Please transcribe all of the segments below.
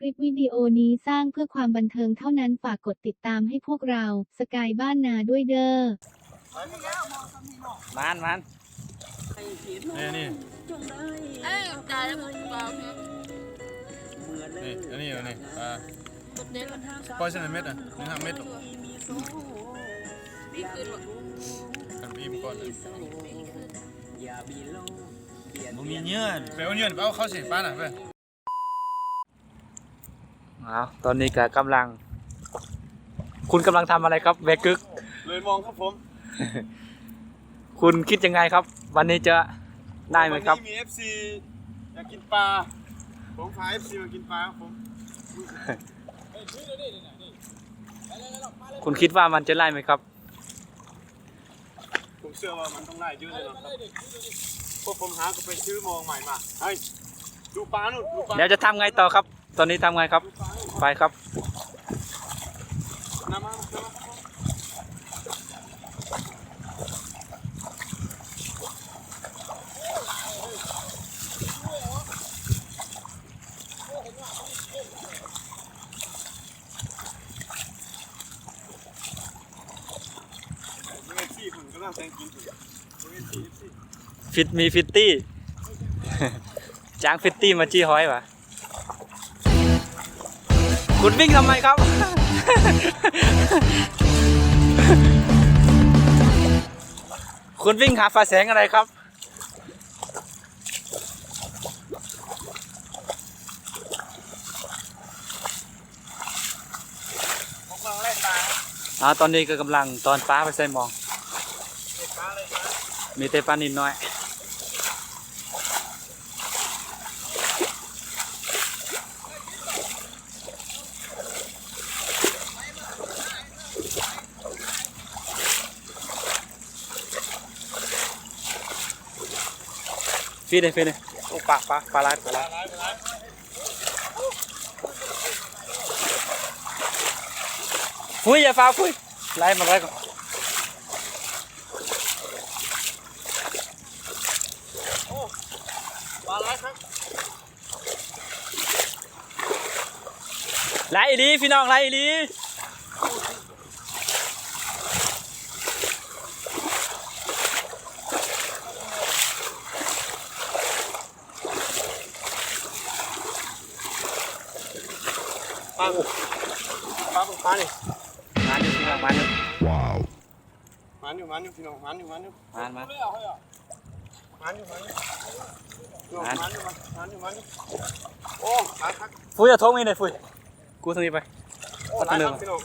คลิปวิดีโอนี้สร้างเพื่อความบันเทิงเท่านั้นฝากกดติดตามให้พวกเราสกายบ้านนาด้วยเด้อมันมันนี่นี่เอ้ยตายแล้วผมเบาเนี่ยนี่อันนี้อันนี้ปลาหมดเด็ดละปล่อยเส้นเม็ดอะหนึ่งห้าเม็ดหรอกปีคืนหมดกันปีมก่อนเลยมึงมีเงื่อนไปเอาเงินไปเอาเข้าสิป้าน่ะไป เอาตอนนี้ก็กำลัง คุณกำลังทำอะไรครับเวกึก เลยมองครับผมคุณคิดยังไงครับ วันนี้จะได้ไหมครับ วันนี้มี FC อยากกินปลา ผมพา FC มากินปลาครับผมคุณคิดว่ามันจะไล่ไหมครับ ผมเชื่อว่ามันต้องได้เยอะเลยเนาะครับพวกผมหาก็ไปซื้อมองใหม่มาเฮ้ยดูปลานู่นดูปลาแล้วจะทำไงต่อครับ ตอนนี้ทำไงครับไปครับน้ำมา ไปครับฟิตมีฟิตตี้ จ้างฟิตตี้มาจี้ห้อยวะ คุณวิ่งทำไมครับ คุณวิ่งหาฟ้าแสงอะไรครับ ผมกำลังเล่นปลาอ่าตอนนี้ก็กำลังตอนป้าไปใส่หมองเล่นปลาเลยนะมีแต่ปลานิดน้อย ฟีดเลยฟีดเลยโอ้ปลาปลาปลาลาดปลาลาดร้ายไปร้ายฟุ้ยอย่าฟ้าฟุ้ยไล่มาไล่ก่อนปลาร้ายครับไล่อีหลีพี่น้องไล่อีหลี ปลา ปลาปลานี่มาอยู่พี่น้องมาอยู่มันอยู่มันอยู่พี่น้องมันอยู่มันอยู่มามามันอยู่มันอยู่มันอยู่มันอยู่มันอยู่มันอยู่โอ้หลายครับฟุ้ยอย่าทงนี่เลยฟุ้ยกูทางนี้ไปโอ้หลายครับพี่น้อง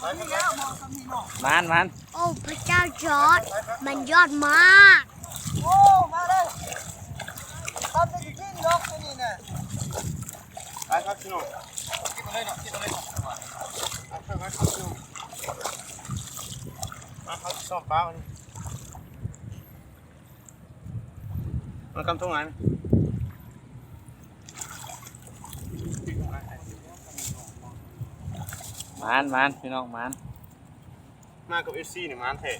หลายครับมานมันโอ้พระเจ้าจอร์ดมันยอดมาก หลายครับพี่น้องกินมาเลยเนาะกินมาเลยหลายครับหลายครับพี่น้องมาครับชอบปลาวันนี้มันกำตรงไหน มานมันพี่น้องมัน มากับเอฟซีเนี่ยมันเถอะ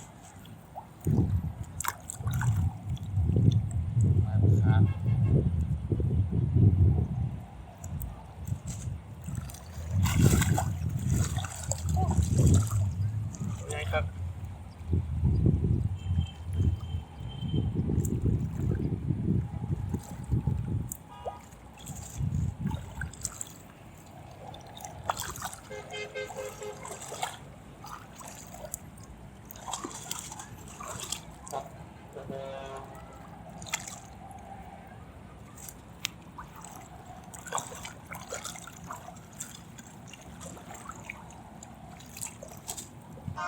เอ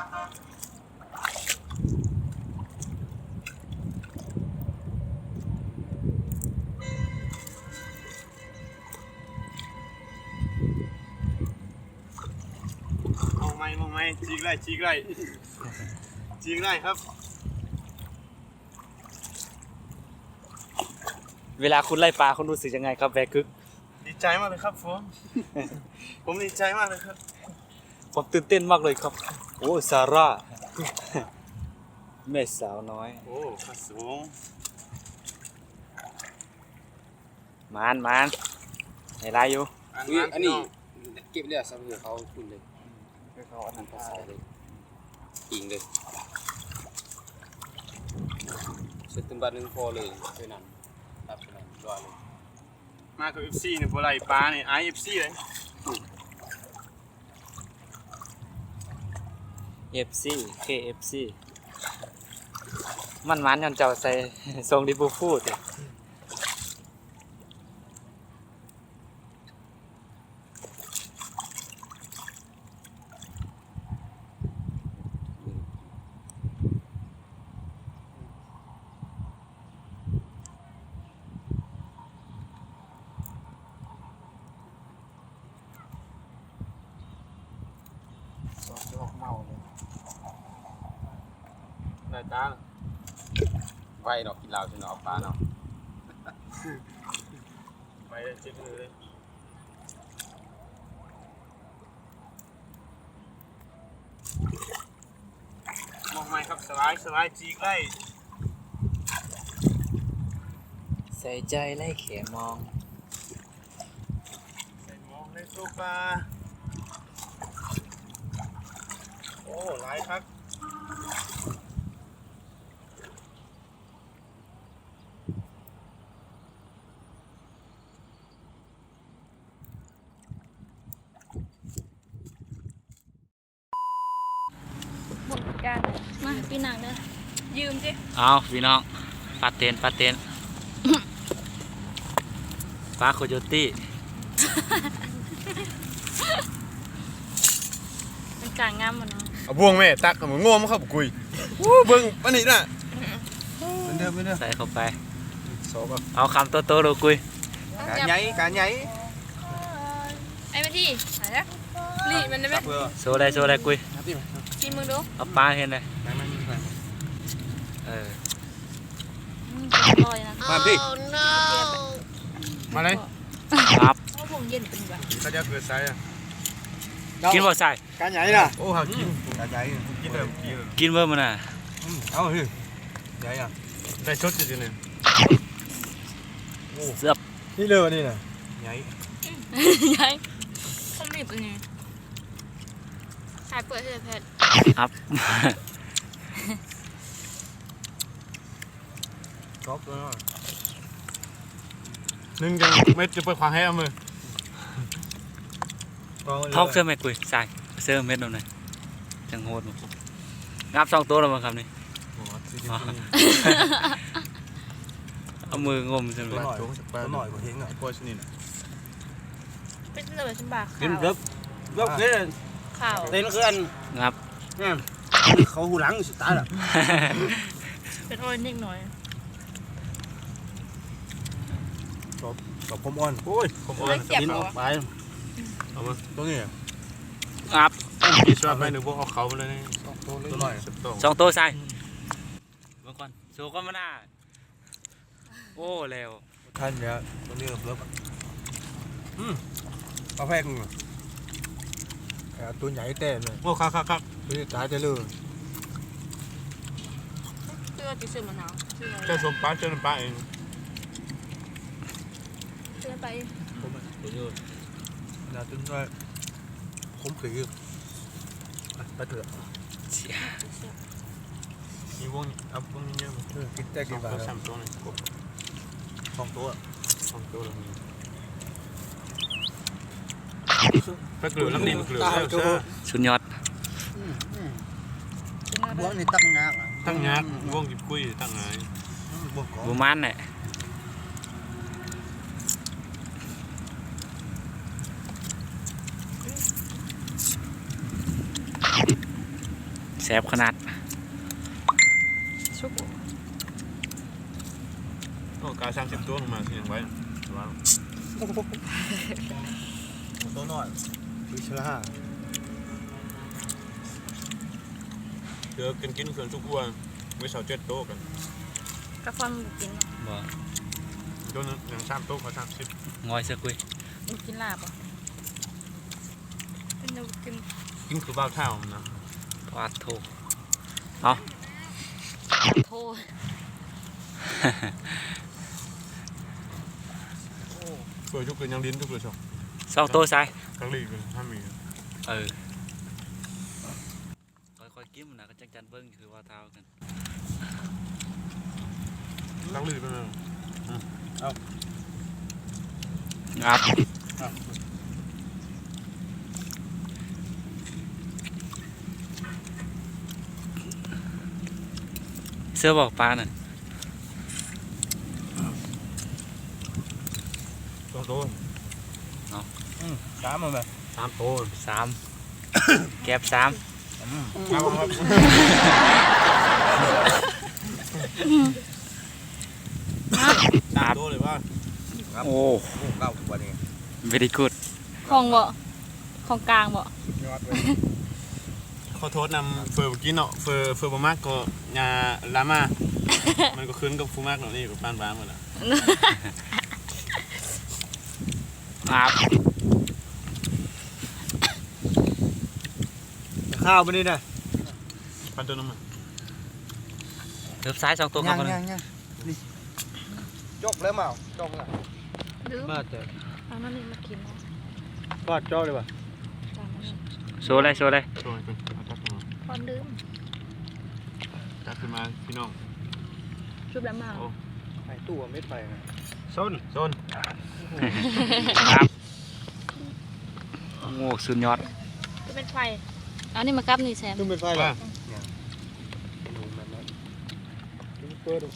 าไหมเอาไหมจีกไรจีกไรจีกไรครับ เวลาคุณไล่ปลาคุณรู้สึกยังไงครับแวกึก ดีใจมากเลยครับผม ผมดีใจมากเลยครับ ผมตื่นเต้นมากเลยครับ โอ้ซาร่า แม่สาวน้อย โอ้ข้าสูงมานมานในลายอยู่อุ้ยอันนี้เก็บเรียกซับเหือเขาคุณเลยเขาอันนั้นภาษาเลยอิงเลยเสร็จตึมบันหนึ่งพอเลยเท่านั้นรับเท่านั้นรอเลยมากับ FC เนี่ยบ่ไรปลาเนี่ย IFC เลยเอฟซีเคเอฟซีมันมันย้อนเจ้าใส่ทรงดิบูฟูดได้ตาไว้เนาะกินเหล้าใช่เนาะเอาปลาเนาะไปเลยเจ็บมือเลยมองไม่ครับสไลด์สไลด์จีกไล่ใส่ใจไล่เขมอง ใส่มองในโซฟาโอ้หลายครับ หมดการมาพี่นางเด้อยืมสิเอาพี่น้องปลาเต็นปลาเต็นปลาโคโยตี้มันกลางงามมันเนาะเอาบ่วงแม่ตักกับมันง่วงครับกุยวู้เบิ่งปานนี้น่ะเป็นเดิมเป็นเดิมใส่เข้าไป สอบแบบเอาคำโตๆเลยกุยการใหญ่การใหญ่ไอ้มาที่ไหนนะหลีมันได้ไหมเพื่อโซได้โซได้กุย กินมึงดูเอาปลาเห็นเลยนั่งนั่งนั่งเออ อืมอร่อยนะมาพี่ Oh no มาเลยครับเพราะผมเย็นเป็นแบบเขาจะเกิดไซอะกินบ่ใส่การใหญ่น่ะโอ้หากินการใหญ่กินเลยกินเลยกินเบิ่มันน่ะเอาเฮ้ยใหญ่อะได้ชดจริงๆเนี่ยเสือบนี่เลยนี่น่ะใหญ่ยัยผมรีบเป็นไง สายเปิดเสื้อแพทย์ครับชอบเลยหนึ่งยังไม่จะเปิดความให้เอามือท้องเสื้อไหมกุยใส่เสื้อเม็ดหน่อยจังโหดบ่งับสองตัวแล้วมั้งครับนี่เอามืองมใช่ไหมตัวหน่อยตัวหน่อยกว่าเฮงอะกว่าชนิดเป็นเสื้อแบบฉันบากกินขาวเลิบเลิบเนี่ย ขาวเต้นคืออันงับเนี่ยเขาหูหลังสุดตายละเป็นออยนิดหน่อยกับผมอ่อนโอ้ยผมอ่อนไม่เจ็บกินเหรอออกไปเอามาตัวนี้งับพี่ชอบไปหนูบอกเอาเขามาเลยนี่ตัวหน่อยสิบตัวสองตัวใส่เมื่อก่อนโชว์ก็มาหน้าโอ้เร็วท่านเนี่ยตัวนี้กับเลิฟอืมปลาแพง ตัวใหญ่แต่เลยโอ้ครับครับครับตัวนี้ตายจะเลยเสื้อจะซื้อมะนาวเสื้อเจ้าสมปลาเจ้าน้ำปลาเองเสื้อไปน่าจะด้วยผมขือไปเถอะเชี่ยมีวงเอาวงนี้เนี่ยกินแต่กินตัวสามตัวเลยสองตัวสองตัวเล ยไปเกลือน้ำดินเกลือแล้วใช่สุดยอดบวกนี่ตั้งงากอะตั้งงักวงหยิบกุ้ยตั้งไงบวกก่อนบูมันเนี่ยแสบขนาดชุบโอ้กาสามสิบตัวลงมาเสียงไว้ว้าว ตัวน้อยวิชลาเดี๋ยวกินกินส่วนทุกวันไว้เสาเจ็ดโต๊ะกันกระฟอนบุกินบ่ตัวนึงอย่างสามโต๊ะเขาสามสิบงอยเสื้อกุยบุกินลาบอะเป็นบุกินกินคือบ้าเท่านะปาดโถโทษเปิดยุกเกินยังลิ้นทุกเลยชอบ สองตัวใส่กังลีกันถ้ามีเออค่อยๆกินมันนะก็จังจันเบิ้งคือว่าเท้ากันกังลีเป็นไงครับเสื้อบอกปลาน่ะสองตัว สามมันแบบสามตัวสามแก็บสามครับครับสามตัวเลยว่าโอ้โอ้เก้าวันนี้ very good ของบ่ของกลางบ่ยอดเลยขอโทษนำเฟอร์เมื่อกี้เนาะเฟอร์เฟอร์บมากก็ยาลามามันก็ขึ้นกับฟูมากเนาะนี่กับปานบ้านหมดละครับ ข้าวมันนี่นะปันตัวน้ำมันเทิบซ้ายสองตัวครับยังยังนี่จกแล้วเมาจกละลืมมาเจอเอานั่นนี่มากินนะฟาดจกเลยป่ะโชว์เลยโชว์เลยโดยเป็นเอาจับขึ้นมาพอลืมจับขึ้นมาพี่น้องชุบแล้วมาไอ้ตู้ไม่ไปนะส้นส้นครับโอ้สุดยอดจะเป็นไฟ อานี่มากับนี่แซมตู้ไม่ไปว่าดูมันนะดูเปิดดู